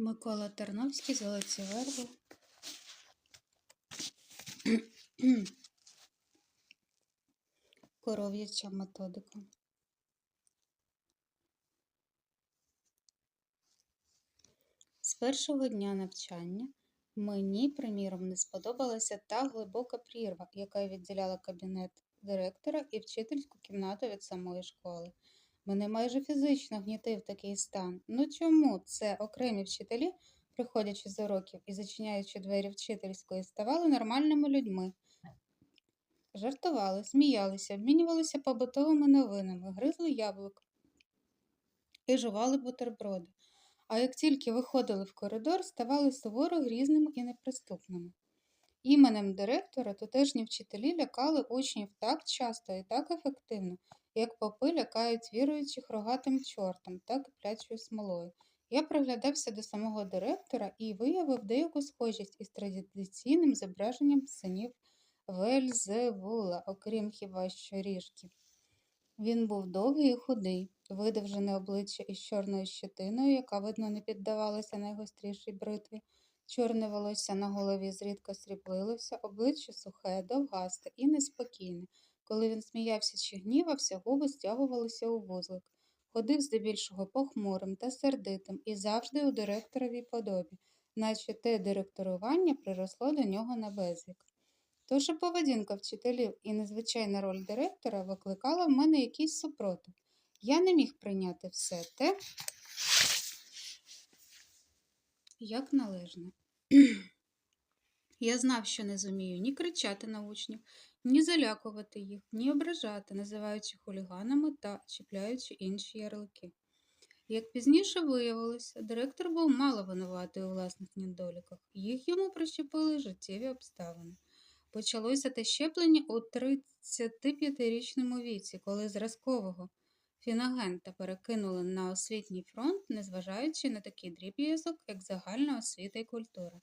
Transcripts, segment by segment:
Микола Терновський, Золоті верби. Коров'яча методика. З першого дня навчання мені, приміром, не сподобалася та глибока прірва, яка відділяла кабінет директора і вчительську кімнату від самої школи. Мене майже фізично гнітив такий стан. Ну чому це окремі вчителі, приходячи з уроків і зачиняючи двері вчительської, ставали нормальними людьми? Жартували, сміялися, обмінювалися побутовими новинами, гризли яблук і жували бутерброди. А як тільки виходили в коридор, ставали суворо грізними і неприступними. Іменем директора тутешні вчителі лякали учнів так часто і так ефективно, як попи лякають віруючих рогатим чортом та киплячою смолою. Я приглядався до самого директора і виявив деяку схожість із традиційним зображенням синів Вельзевула, окрім хіба що ріжків. Він був довгий і худий, видовжене обличчя із чорною щетиною, яка, видно, не піддавалася найгострішій бритві. Чорне волосся на голові зрідка сріблилося, обличчя сухе, довгасте і неспокійне. Коли він сміявся чи гнівався, губи стягувалися у вузлик. Ходив здебільшого похмурим та сердитим і завжди у директоровій подобі, наче те директорування приросло до нього на безвік. Тож і поведінка вчителів і незвичайна роль директора викликала в мене якийсь супротив. Я не міг прийняти все те, як належне. Я знав, що не зумію ні кричати на учнів, ні залякувати їх, ні ображати, називаючи хуліганами та чіпляючи інші ярлики. Як пізніше виявилося, директор був мало винуватий у власних недоліках, їх йому прищепили життєві обставини. Почалося те щеплення у 35-річному віці, коли зразкового фінагента перекинули на освітній фронт, незважаючи на такий дріб'язок, як загальна освіта і культура.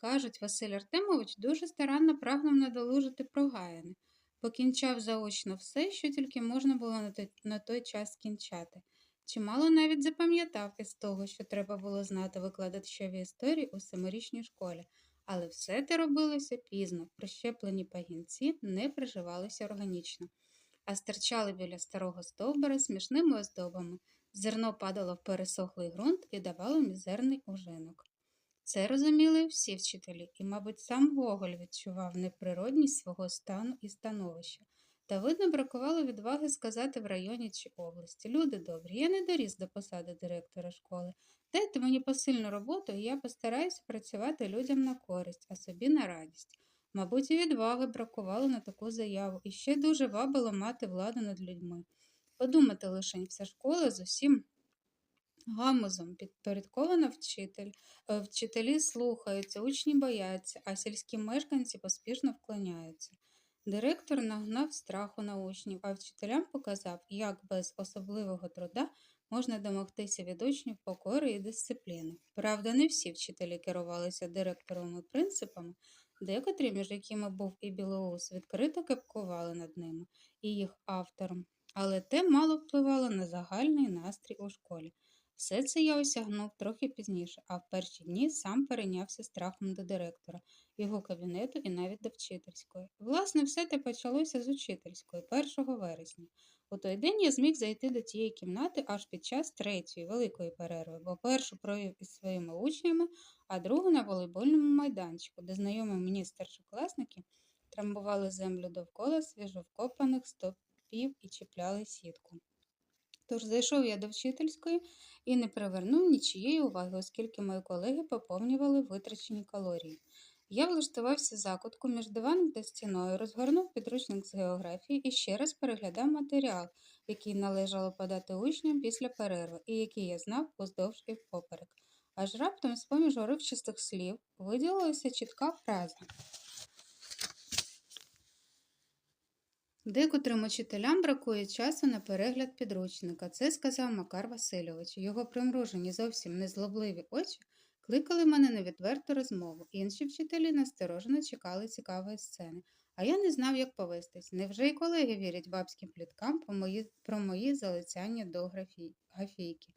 Кажуть, Василь Артемович дуже старанно прагнув надолужити прогаяне, покінчав заочно все, що тільки можна було на той, час скінчати. Чимало навіть запам'ятав із того, що треба було знати викладачеві історії у семирічній школі. Але все те робилося пізно, прищеплені пагінці не приживалися органічно, а стирчали біля старого стовбура смішними оздобами. Зерно падало в пересохлий ґрунт і давало мізерний ужинок. Це розуміли всі вчителі, і, мабуть, сам Гоголь відчував неприродність свого стану і становища. Та, видно, бракувало відваги сказати в районі чи області. Люди добрі, я не доріс до посади директора школи. Дайте мені посильну роботу, і я постараюся працювати людям на користь, а собі на радість. Мабуть, і відваги бракувало на таку заяву, і ще дуже вабило мати владу над людьми. Подумати лише, вся школа з усім гамузом підпорядкована вчитель, е, вчителі слухаються, учні бояться, а сільські мешканці поспішно вклоняються. Директор нагнав страху на учнів, а вчителям показав, як без особливого труда можна домогтися від учнів покори і дисципліни. Правда, не всі вчителі керувалися директоровими принципами, декотрі, між якими був і Білоус, відкрито кепкували над ними і їх автором, але те мало впливало на загальний настрій у школі. Все це я осягнув трохи пізніше, а в перші дні сам перейнявся страхом до директора, його кабінету і навіть до вчительської. Власне, все те почалося з учительської, 1 вересня. У той день я зміг зайти до тієї кімнати аж під час третьої великої перерви, бо першу провів із своїми учнями, а другу на волейбольному майданчику, де знайомі мені старшокласники трамбували землю довкола свіжовкопаних стопів і чіпляли сітку. Тож зайшов я до вчительської і не привернув нічієї уваги, оскільки мої колеги поповнювали витрачені калорії. Я влаштувався закутку між диваном та стіною, розгорнув підручник з географії і ще раз переглядав матеріал, який належало подати учням після перерви, і який я знав уздовж і впоперек. Аж раптом, з поміж уривчастих слів, виділилася чітка фраза. Декотрим учителям бракує часу на перегляд підручника. Це сказав Макар Васильович. Його примружені зовсім незлобливі очі кликали мене на відверту розмову. Інші вчителі насторожено чекали цікавої сцени, а я не знав, як повестись. Невже й колеги вірять бабським пліткам про мої, про мої залицяння до графій, гафійки?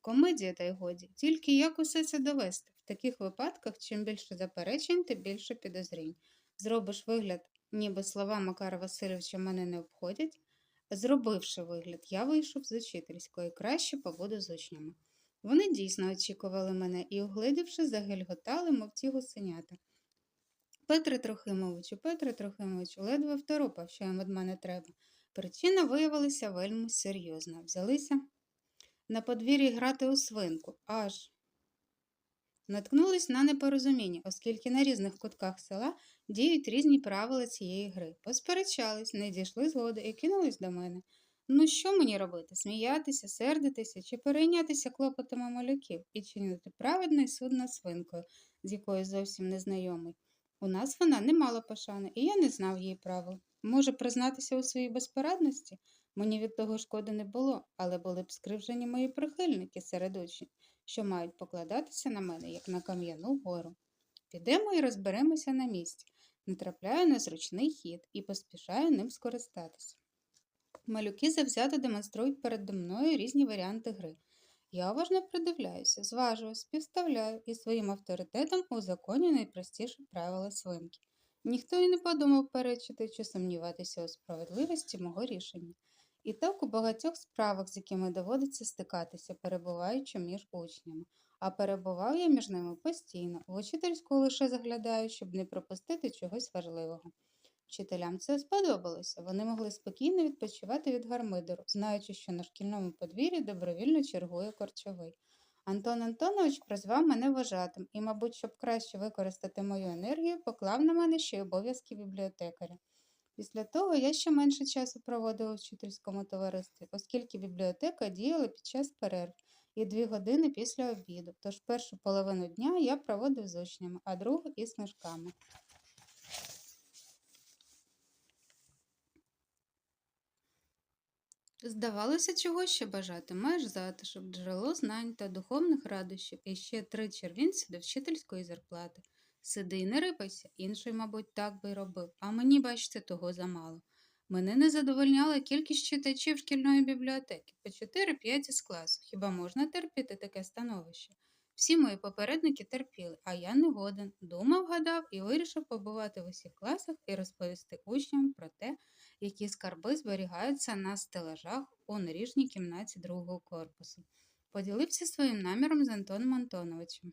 Комедія, та й годі. Тільки як усе це довести? В таких випадках, чим більше заперечень, тим більше підозрінь. Зробиш вигляд, ніби слова Макара Васильовича мене не обходять. Зробивши вигляд, я вийшов з учительської, краще побуду з учнями. Вони дійсно очікували мене і, угледівши, загельготали, мов ті гусенята. Петре Трохимовичу, Петре Трохимовичу, ледве второпав, що їм від мене треба. Причина виявилася вельми серйозна. Взялися на подвір'ї грати у свинку, аж наткнулись на непорозуміння, оскільки на різних кутках села діють різні правила цієї гри. Посперечались, не дійшли згоди і кинулись до мене. Ну, що мені робити? Сміятися, сердитися чи перейнятися клопотами малюків і чинити праведний суд над свинкою, з якою зовсім не знайомий. У нас вона не мала пошани, і я не знав її правил. Може, признатися у своїй безпорадності? Мені від того шкоди не було, але були б скривжені мої прихильники серед учнів, що мають покладатися на мене, як на кам'яну гору. Підемо і розберемося на місці. Натрапляю на зручний хід і поспішаю ним скористатися. Малюки завзято демонструють передо мною різні варіанти гри. Я уважно придивляюся, зважую, співставляю і своїм авторитетом узаконюю найпростіші правила свинки. Ніхто і не подумав перечити чи сумніватися у справедливості мого рішення. І так у багатьох справах, з якими доводиться стикатися, перебуваючи між учнями. А перебував я між ними постійно, в учительську лише заглядаю, щоб не пропустити чогось важливого. Вчителям це сподобалося. Вони могли спокійно відпочивати від гармидеру, знаючи, що на шкільному подвір'ї добровільно чергує корчовий. Антон Антонович прозвав мене вважатим і, мабуть, щоб краще використати мою енергію, поклав на мене ще й обов'язки бібліотекаря. Після того я ще менше часу проводив у вчительському товаристві, оскільки бібліотека діяла під час перерв і дві години після обіду, тож першу половину дня я проводив з учнями, а другу із книжками. Здавалося, чого ще бажати. Маєш затишок, джерело знань та духовних радощів і ще три червінці до вчительської зарплати. Сиди не рипайся, інший, мабуть, так би й робив, а мені, бачите, того замало. Мене не задовольняла кількість читачів шкільної бібліотеки по 4-5 із класу. Хіба можна терпіти таке становище? Всі мої попередники терпіли, а я не годен. Думав, гадав і вирішив побувати в усіх класах і розповісти учням про те, які скарби зберігаються на стелажах у наріжній кімнаті другого корпусу. Поділився своїм наміром з Антоном Антоновичем.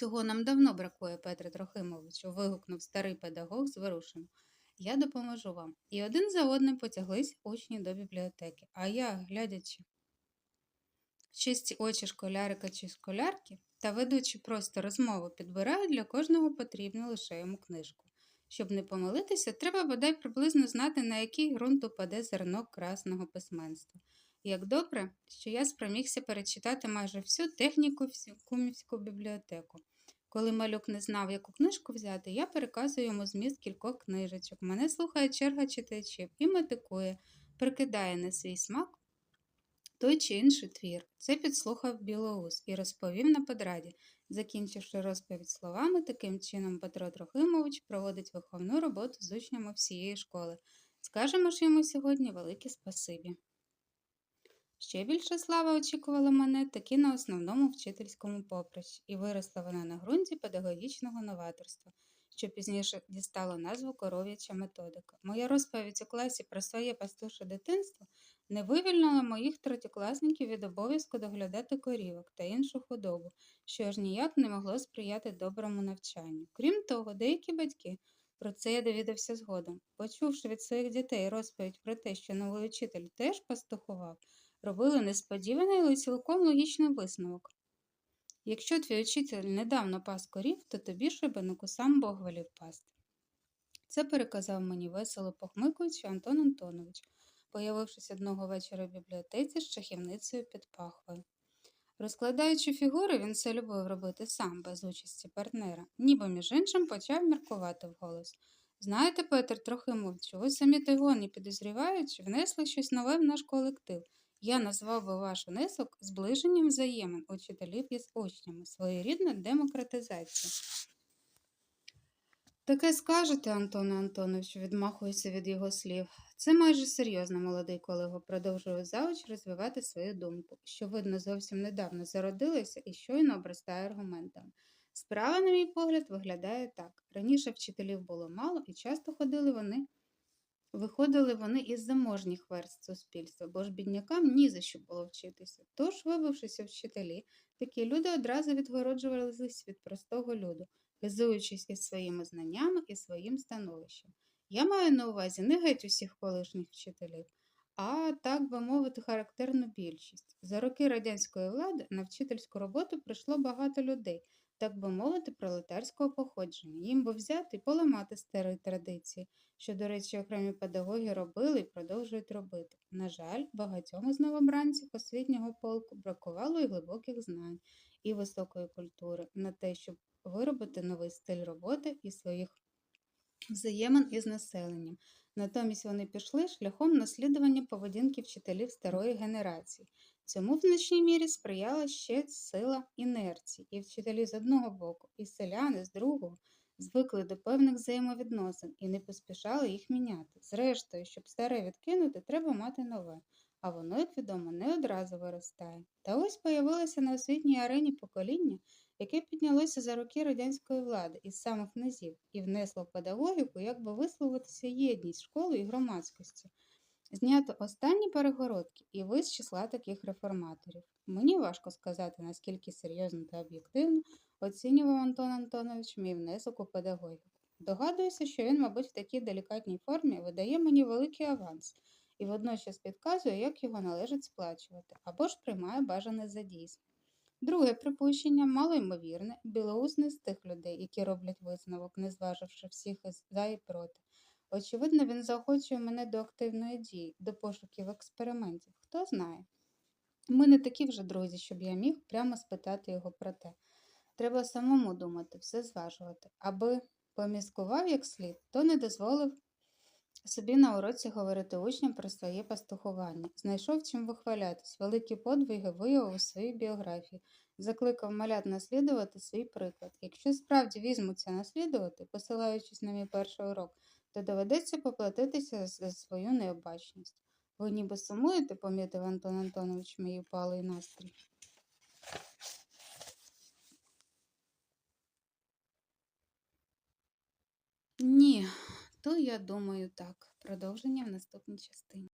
Цього нам давно бракує, Петре Трохимовичу, вигукнув старий педагог зворушено. Я допоможу вам. І один за одним потяглись учні до бібліотеки, а я, глядячи чисті очі школярика чи школярки та ведучи просто розмову, підбираю для кожного потрібну лише йому книжку. Щоб не помилитися, треба бодай приблизно знати, на який ґрунт упаде зерно красного письменства. Як добре, що я спромігся перечитати майже всю техніку кумівську бібліотеку. Коли малюк не знав, яку книжку взяти, я переказую йому зміст кількох книжечок. Мене слухає черга читачів і метикує, прикидає на свій смак той чи інший твір. Це підслухав Білоус і розповів на подраді. Закінчивши розповідь словами, таким чином Петро Трохимович проводить виховну роботу з учнями всієї школи. Скажемо ж йому сьогодні велике спасибі. Ще більше слава очікувала мене таки на основному вчительському поприщі, і виросла вона на ґрунті педагогічного новаторства, що пізніше дістало назву коров'яча методика. Моя розповідь у класі про своє пастуше дитинство не вивільнила моїх третєкласників від обов'язку доглядати корівок та іншу худобу, що аж ніяк не могло сприяти доброму навчанню. Крім того, деякі батьки. Про це я довідався згодом. Почувши від своїх дітей розповідь про те, що новий учитель теж пастухував, робили несподіваний, але цілком логічний висновок. Якщо твій учитель недавно пас корів, то тобі шибенику сам Бог велів пасти. Це переказав мені весело похмикуючи Антон Антонович, появившись одного вечора в бібліотеці з шахівницею під пахвою. Розкладаючи фігури, він все любив робити сам, без участі партнера, ніби між іншим почав міркувати вголос. Знаєте, Петр, трохи мовчу, ви самі того не підозріваючи, внесли щось нове в наш колектив. Я назвав би ваш внесок зближенням взаємин учителів із учнями, своєрідна демократизація. Таке скажете, Антоне Антоновичу, відмахується від його слів. Це майже серйозно, молодий колего, продовжує завуч розвивати свою думку, що, видно, зовсім недавно зародилася і щойно обростає аргументами. Справа, на мій погляд, виглядає так. Раніше вчителів було мало і часто ходили вони, виходили вони із заможніх верст суспільства, бо ж біднякам ні за що було вчитися. Тож, вибившися вчителі, такі люди одразу відгороджувалися від простого люду хизуючись із своїми знаннями і своїм становищем. Я маю на увазі не геть усіх колишніх вчителів, а так би мовити, характерну більшість. За роки радянської влади на вчительську роботу прийшло багато людей, так би мовити, пролетарського походження. Їм би взяти і поламати старі традиції, що, до речі, окремі педагоги робили і продовжують робити. На жаль, багатьом із новобранців освітнього полку бракувало і глибоких знань, і високої культури на те, щоб виробити новий стиль роботи і своїх взаємин із населенням. Натомість вони пішли шляхом наслідування поведінки вчителів старої генерації. Цьому в значній мірі сприяла ще сила інерції, і вчителі з одного боку, і селяни з другого звикли до певних взаємовідносин і не поспішали їх міняти. Зрештою, щоб старе відкинути, треба мати нове, а воно, як відомо, не одразу виростає. Та ось появилося на освітній арені покоління, яке піднялося за роки радянської влади із самих низів і внесло в педагогіку, як би висловитися єдність школи і громадськості. Знято останні перегородки і ви з числа таких реформаторів. Мені важко сказати, наскільки серйозно та об'єктивно оцінював Антон Антонович мій внесок у педагогіку. Догадуюся, що він, мабуть, в такій делікатній формі видає мені великий аванс і водночас підказує, як його належить сплачувати, або ж приймає бажане за дійсне. Друге припущення малоймовірне, Білоус не з тих людей, які роблять висновок, не зваживши всіх за і проти. Очевидно, він заохочує мене до активної дії, до пошуків експериментів. Хто знає. Ми не такі вже друзі, щоб я міг прямо спитати його про те. Треба самому думати, все зважувати. Аби поміскував як слід, то не дозволив собі на уроці говорити учням про своє пастухування. Знайшов чим вихвалятись, великі подвиги виявив у своїй біографії, закликав малят наслідувати свій приклад. Якщо справді візьмуться наслідувати, посилаючись на мій перший урок, то доведеться поплатитися за свою необачність. Ви ніби сумуєте, помітив Антон Антонович мій палий настрій. Ні, то я думаю так. Продовження в наступній частині.